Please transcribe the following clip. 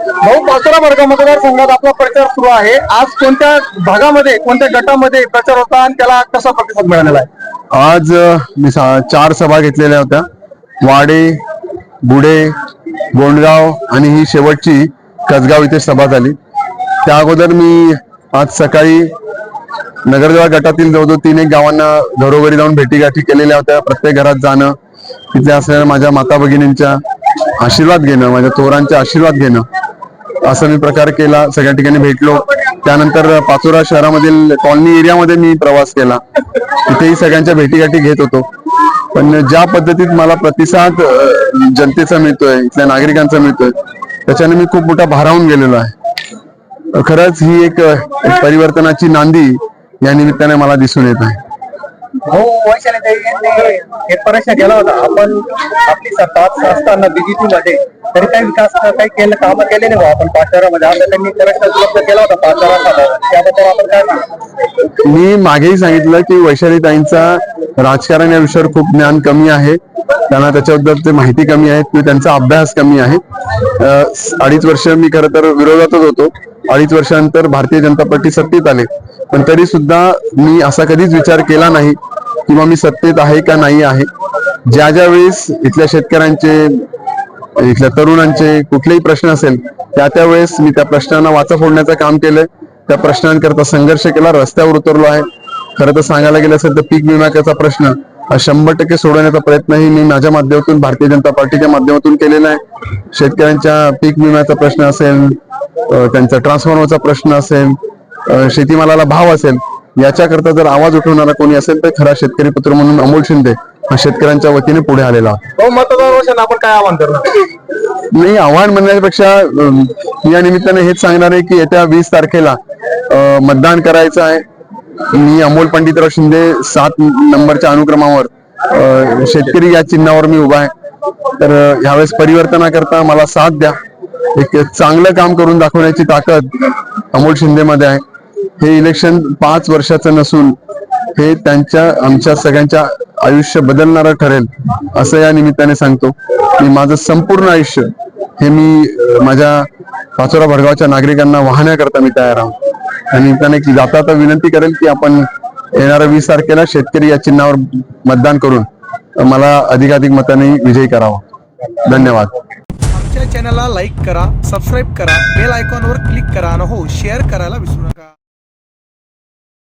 भाऊ पाचोरा वर्ग मतदारसंघात आपला प्रचार सुरू आहे. आज कोणत्या भागामध्ये कोणत्या गटामध्ये प्रचार होता आणि त्याला कसा प्रतिसाद मिळालेला आहे? आज अ, मी सा- चार सभा घेतलेल्या होत्या. वाडे बुडे गोंडगाव आणि ही शेवटची कसगाव इथे सभा झाली. त्या अगोदर मी आज सकाळी नगरदेवा गटातील जवळजवळ तीन एक गावांना घरोघरी जाऊन भेटीगाठी केलेल्या होत्या. प्रत्येक घरात जाणं तिथे असलेल्या माझ्या माता भगिनींच्या आशीर्वाद घेणं माझ्या थोरांचे आशीर्वाद घेणं. असं मी प्रकार केला. सगळ्या ठिकाणी भेटलो. त्यानंतर पाचोरा शहरामधील कॉलनी एरियामध्ये मी प्रवास केला. तिथेही सगळ्यांच्या भेटीगाठी घेत होतो. पण ज्या पद्धतीत मला प्रतिसाद जनतेचा मिळतोय इथल्या नागरिकांचा मिळतोय त्याच्याने मी खूप मोठा भारावून गेलेलो आहे. खरंच ही एक परिवर्तनाची नांदी या निमित्ताने मला दिसून येत आहे. हो वैशाली ताई एक प्रश्न केला होता. आपण आपली सत्ता असताना बीजेपी मध्ये तरी काही विकास काही केलं काम केले नाही आपण पाचारामध्ये. आता त्यांनी प्रश्न उपलब्ध केला होता पाचारा त्याबद्दल आपण काय मी मागेही सांगितलं की वैशालीताईंचा राजकारण या विषयावर खूप ज्ञान कमी आहे. त्यांना त्याच्याबद्दल ते माहिती कमी आहे त्यांचा अभ्यास कमी आहे. अडीच वर्ष मी खरं तर विरोधातच होतो. अडीच वर्षानंतर भारतीय जनता पार्टी सत्तेत आले. पण तरी सुद्धा मी असा कधीच विचार केला नाही किंवा मी सत्तेत आहे का नाही आहे. ज्या ज्या वेळेस इथल्या शेतकऱ्यांचे इथल्या तरुणांचे कुठलेही प्रश्न असेल त्या त्या वेळेस मी त्या प्रश्नांना वाचा फोडण्याचं काम केलंय. त्या प्रश्नांकरता संघर्ष केला रस्त्यावर उतरलो आहे. खरं तर सांगायला गेलं असेल तर पीक विम्याचा प्रश्न. शंभर टक्के सोडवण्याचा प्रयत्नही मी माझ्या माध्यमातून भारतीय जनता पार्टीच्या माध्यमातून केलेला आहे. शेतकऱ्यांच्या पीक विम्याचा प्रश्न असेल त्यांचा ट्रान्सफॉर्मरचा प्रश्न असेल शेतीमालाला भाव असेल याच्याकरता जर आवाज उठवणारा कोणी असेल तर खरा शेतकरी पुत्र म्हणून अमोल शिंदे हा शेतकऱ्यांच्या वतीने पुढे आलेला. आपण काय आवाहन करणार? नाही आव्हान म्हणण्यापेक्षा या निमित्ताने हेच सांगणार आहे की येत्या वीस तारखेला मतदान करायचं आहे. मी अमोल पंडितराव शिंदे सात नंबरच्या अनुक्रमावर. शेतकरी या चिन्हावर मी उभा आहे. तर ह्यावेळेस परिवर्तनाकरता मला साथ द्या. एक चांगलं काम करून दाखवण्याची ताकद अमोल शिंदेमध्ये आहे. हे इलेक्शन पाच वर्षाचं नसून हे त्यांच्या आमच्या सगळ्यांच्या आयुष्य बदलणारं ठरेल असं या निमित्ताने सांगतो. मी माझं संपूर्ण आयुष्य हे मी माझ्या पाचोरा भडगावच्या नागरिकांना वाहण्याकरता मी तयार आहोत आणि निमित्ताने की जाता आता विनंती करेल की आपण येणाऱ्या वीस तारखेला शेतकरी या चिन्हावर मतदान करून मला अधिकाधिक मताने विजयी करावा. धन्यवाद. आमच्या चॅनलला लाईक करा सबस्क्राईब करा बेल आयकॉनवर क्लिक करा आणि हो शेअर करायला विसरू नका.